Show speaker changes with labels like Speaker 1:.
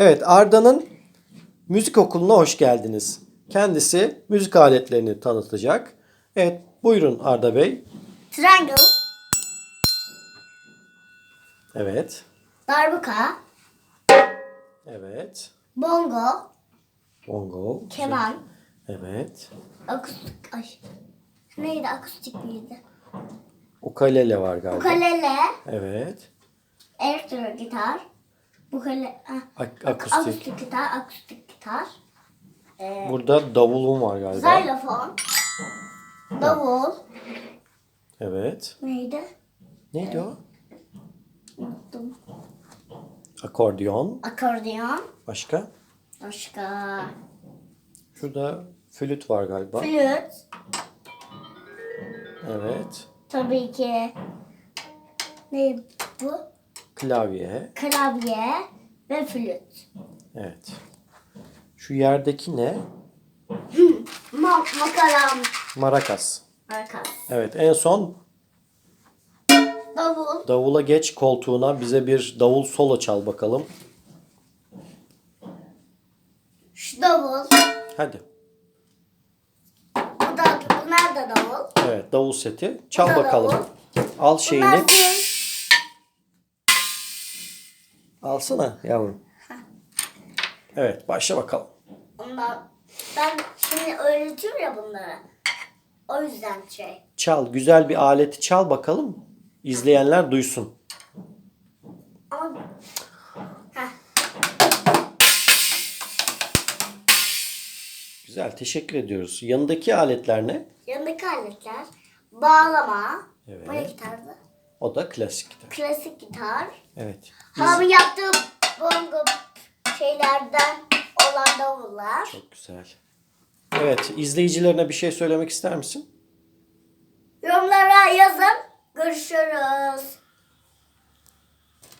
Speaker 1: Evet Arda'nın müzik okuluna hoş geldiniz. Kendisi müzik aletlerini tanıtacak. Evet buyurun Arda Bey.
Speaker 2: Triangle,
Speaker 1: Evet.
Speaker 2: darbuka,
Speaker 1: Evet.
Speaker 2: bongo,
Speaker 1: Bongo.
Speaker 2: keman,
Speaker 1: Evet.
Speaker 2: akustik, ay. Neydi akustik miydi?
Speaker 1: Ukulele var galiba.
Speaker 2: Ukulele,
Speaker 1: Evet.
Speaker 2: elektro gitar, ukule, ah,
Speaker 1: Ak-
Speaker 2: ak-
Speaker 1: akustik.
Speaker 2: akustik gitar, akustik gitar,
Speaker 1: Burada davulun var galiba.
Speaker 2: xylofon, davul,
Speaker 1: Evet.
Speaker 2: neydi?
Speaker 1: Neydi o?
Speaker 2: Unuttum.
Speaker 1: Akordeon.
Speaker 2: Akordeon,
Speaker 1: Başka?
Speaker 2: başka,
Speaker 1: Şurada flüt var galiba.
Speaker 2: flüt,
Speaker 1: Evet.
Speaker 2: tabii ki, ne bu?
Speaker 1: Klavye.
Speaker 2: Klavye ve flüt.
Speaker 1: Evet. Şu yerdeki ne?
Speaker 2: Ma makaram,
Speaker 1: Marakas.
Speaker 2: makas,
Speaker 1: Evet en son
Speaker 2: davul,
Speaker 1: davula geç koltuğuna bize bir davul solo çal bakalım.
Speaker 2: şu davul,
Speaker 1: Hadi.
Speaker 2: bu da, bunlar da davul.
Speaker 1: Evet davul seti. Çal
Speaker 2: Bu da
Speaker 1: bakalım.
Speaker 2: davul.
Speaker 1: Al şeyini.
Speaker 2: Bunlar zil.
Speaker 1: Alsana yavrum. Evet başla bakalım.
Speaker 2: Ondan ben şimdi öğretiyorum ya bunları. O yüzden şey.
Speaker 1: Çal güzel bir aleti çal bakalım. İzleyenler duysun.
Speaker 2: Ama
Speaker 1: Güzel teşekkür ediyoruz. Yanındaki aletler ne?
Speaker 2: yanındaki aletler bağlama,
Speaker 1: Evet.
Speaker 2: bu ne gitardı?
Speaker 1: O da klasik gitar.
Speaker 2: Klasik gitar.
Speaker 1: Evet.
Speaker 2: Halamın yaptığı bongo şeylerden olan davullar.
Speaker 1: Çok güzel. Evet izleyicilerine bir şey söylemek ister misin?
Speaker 2: Yorumlara yazın. Görüşürüz.